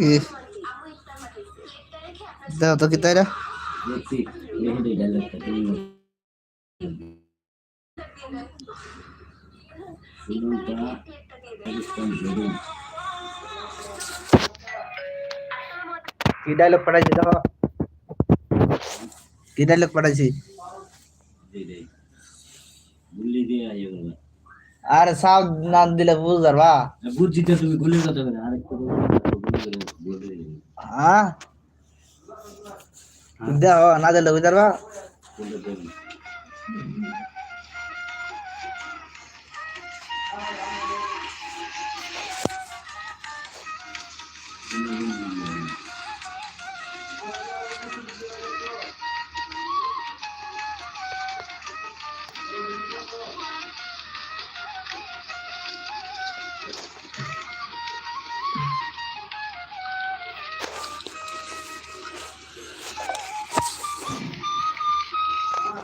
কি দাও তো কি তাইরা দেখছি দেখি ডায়লগটা তুমি শুনুনটা পাকিস্তান জরুর কি ডায়লগ পাঠাইছি দেখো কি ডায়লগ পাঠাইছি এই রে গুলি দিয়ে আইও না আর সাউন্ড না দিলে বুঝ পারবা বুঝছি তো তুমি গুলির কথা বলে আরেকটা গুলি করে বলে হ্যাঁ দেখো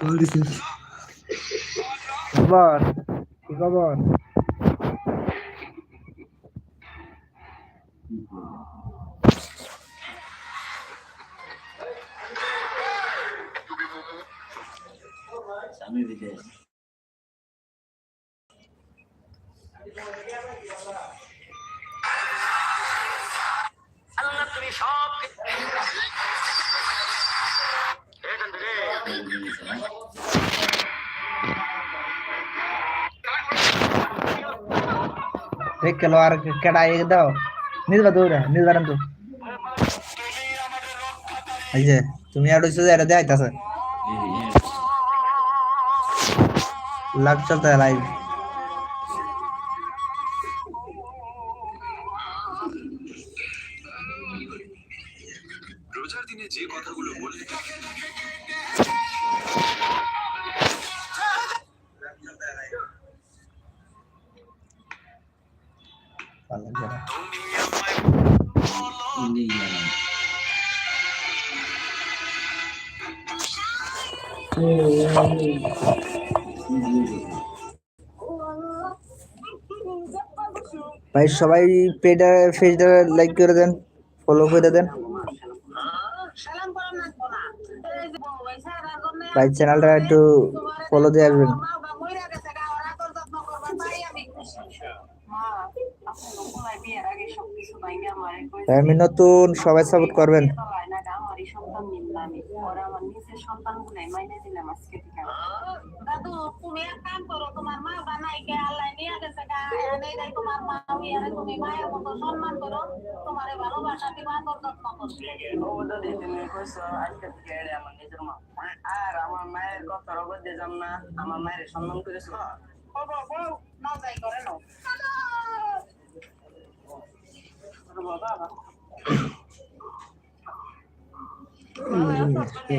বলে দেবে খবর? কি খবর? সামনে দিকে দেখ কেলো আর কেডা এক দাও নিজবা দৌড়া নিজবার তো এই যে তুমি আর হইছো যে এটা দেখাইতাছে লাভ চলতে লাইভ রোজার দিনে যে কথাগুলো বললে ভাই, সবাই পেজটা পেজটা লাইক করে দেন ফলো করে দেন ভাই চ্যানেলটা একটু ফলো দিয়ে আসবেন। আমি নতুন সবাই সাপোর্ট করবেন বিয়ে তো হয় না গা, আমারই সন্তান নিলাম আমি। ওরা আমার নিজের সন্তানগুলাই মাইনে দিলাম আজকে থেকে। দাদু, তুমি এক কাম করো, তোমার মা বানাই কে আল্লাহ নিয়ে গেছে গা, এনে দেয় তোমার মা, বিয়েরে তুমি মায়ের মতো সম্মান করো, তোমারে ভালোবাসা দিবা, আদর যত্ন করো। ও দাদি তুমি কইছো আজকে থেকে এড়ে আমার নিজের মা আর আমার মায়ের কথা রবে দিয়ে যাম না আমার মায়ের সম্মান করেছ ও বউ, নাও যাই করে নাও। বাবা কেতালে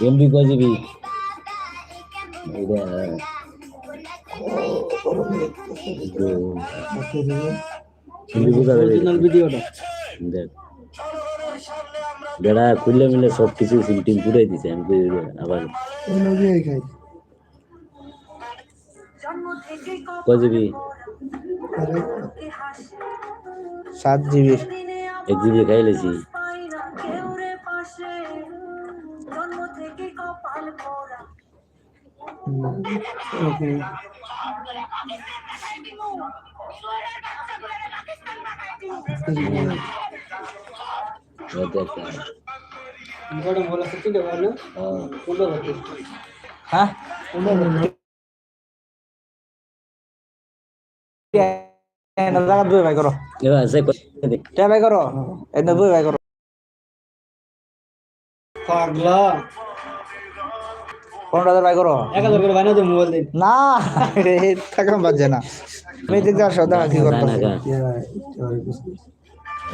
এমবি কয় জিবি বেড়া খুললে মিলে সব কিছু সিমটিম পুরাই দিছে আমি আবার কয় জিবি সাত জিবি। এক জিবি খাই লেছি। হ্যাঁ? এটা জায়গা দুই ভাই করো। এবার সে কে ভাই করো। এটা দুই ভাই করো। পাগলা। পনেরো হাজার ভাই করো। এক হাজার করে বানিয়ে দে মোবাইল দিন না রে টাকা বাজে না। তুমি দেখতে আসো দেখা কি করতে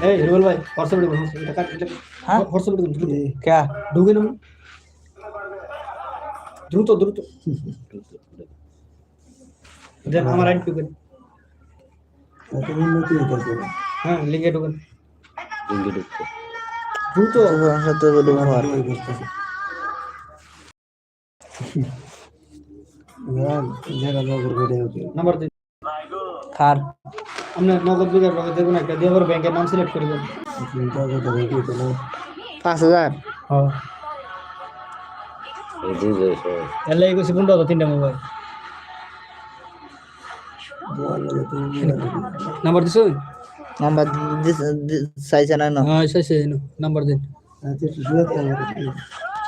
এই রুবেল ভাই হোয়াটসঅ্যাপ দেবো এটা কাট এটা হ্যাঁ? হোয়াটসঅ্যাপ দেবো দ্রুত কে? ঢুকে নেব। দ্রুত দ্রুত। দেন আমার আইডি ঢুকেন হ্যাঁ লিঙ্কে ঢুকেন। দ্রুত সাথে বলি ঘর নাম্বার দিন। খার আপনার নগদ বিকাশ নগদ দেখুন একটা দিয়ে ব্যাংকের নাম সিলেক্ট করে দেন পাঁচ হাজার? হ্যাঁ। এর লাগে গেছি পনেরো তিনটা মোবাইল নাম্বার দিছো? নাম্বার চাইছে না? না হ্যাঁ সেই নাম্বার দিন।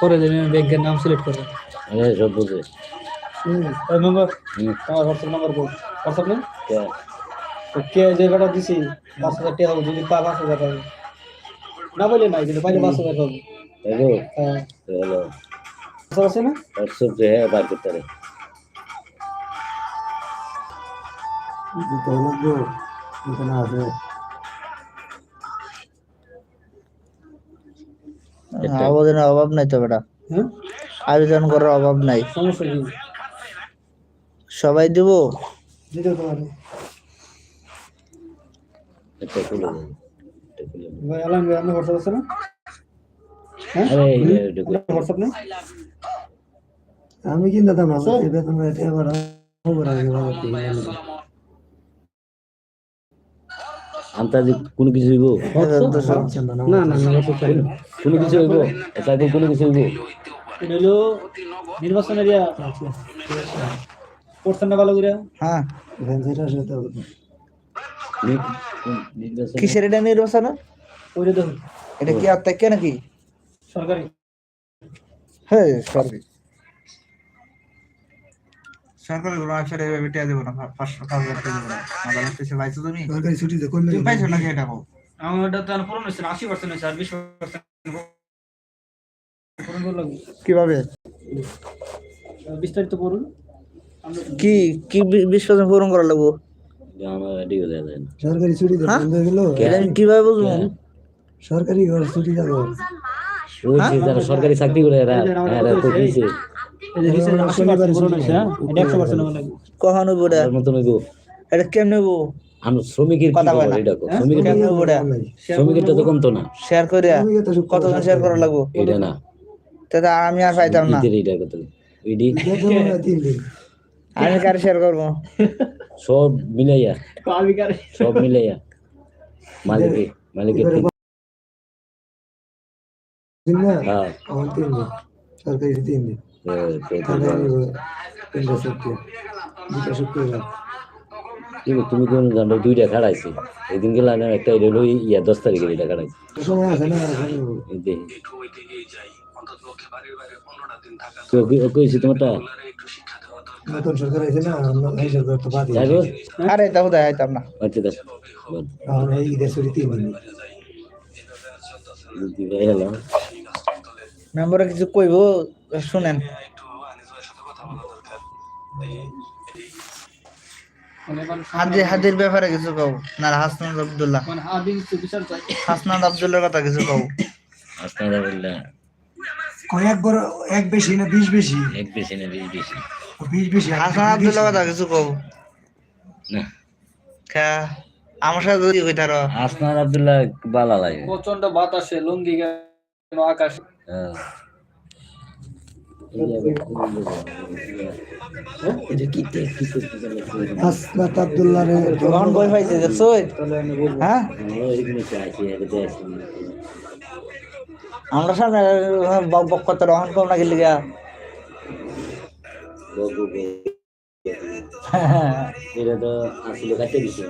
করে দিন ব্যাংকের নাম সিলেক্ট করে। সব বুঝে। নম্বর আমার হোয়াটসঅ্যাপ নাম্বার বল। হোয়াটসঅ্যাপ নেই? কে? তো কে যে বেটা দিছি পাঁচ হাজার টাকা হবে যদি পাঁচ হাজার পাবে। না বলে নাই কিন্তু পাইলে পাঁচ হাজার তাই গো? হ্যাঁ। হ্যালো। আছে না? হোয়াটসঅ্যাপ যে হ্যাঁ বার করতে আবেদনের অভাব নাই তো বেটা। হ্যাঁ? আবেদন করার অভাব নাই। কি? সবাই দিব? হ্যাঁ? আমি কিনতে দাম আছে এবার তোমরা এটা এবার খবর আগে ভালো আন্তাজি কোনো কিছু হইব? না না না হোয়াটসঅ্যাপ চাই না কোনো কিছু হইব? তাকে কোনো কিছু হইব? এটা নির্বাচন এরিয়া পড়ছেন না ভালো করে। হ্যাঁ। ভেঞ্জিটা সেটা নি- কোন- নির্বাচন কিসের এটা নির্বাচন? ওইটা দেখুন এটা কি আর নাকি? সরকারি। হ্যাঁ সরকারি। সরকারি গুলো আসলে এভাবে টিয়া দেবো না পাঁচশো পাঁচ হাজার টাকা দেবো। না আদালত এসে পাইছো তুমি? সরকারি ছুটিতে কমে তুমি পাইছো নাকি এটা কও? আমার ওটা তো পূরণ হয়েছে আশি পার্সেন্ট হয়েছে আর বিশ পার্সেন্ট পূরণ করে কীভাবে? বিস্তারিত পড়ুন। কি কি বিশ পার্সেন্ট পূরণ করা লাগবো? সরকারি ছুটিতে হ্যাঁ? হয়ে কীভাবে বুঝব? সরকারি ছুটি সরকারি চাকরি করে এরা এরা তো হ্যাঁ কখন এটা কেমনে শ্রমিকের কথা না। শ্রমিকের কেমনে তো না। শেয়ার করে শেয়ার করা লাগবো? এটা না। আমি আর পাইতাম না। ইডি আমি কারে শেয়ার করব? সব মিলাইয়া। সব মিলাইয়া। মালিকে না হ্যাঁ। আমার তিন দিন সরকারি তিন দিন তুমি কোন জানো দুইটা খাড়াইছি। এদিন গেলে আমি একটা এটা হলো ইয়া দশ তারিখের এটা খাড়াইছি কইছি তোমারটা? নতুন সরকার আছে না এই সরকার তো বাদ আরে তাও দেয় আইতাম না আচ্ছা দেখ। বল এই মেম্বারে কিছু কইব? শুনেন। একটু আনিস কথা বলা দরকার। হাদির হাদির ব্যাপারে কিছু কও? না হাসনাদ আব্দুল্লাহ। মানে হাসনাদ আব্দুল্লাহর কথা কিছু কও? আসনাদা বললা কয়েক বড় এক বেশি না বিশ বেশি? এক বেশি না বিশ বেশি। বিশ বেশি হাসনাদ আব্দুল্লাহর কথা কিছু কও? না। খা আমার সাথে যদি হই তার আসমান আব্দুল্লাহ বালা লাগে। প্রচণ্ড বাতাসে লুঙ্গি কেন আকাশ? হ্যাঁ। আসনাত আব্দুল্লাহ রে তখন বই পাইছে দেখছ হ্যাঁ? আমরা সামনে বক বক করতে রহন কম না গেলি গা এটা তো আসলে কাছে দিচ্ছে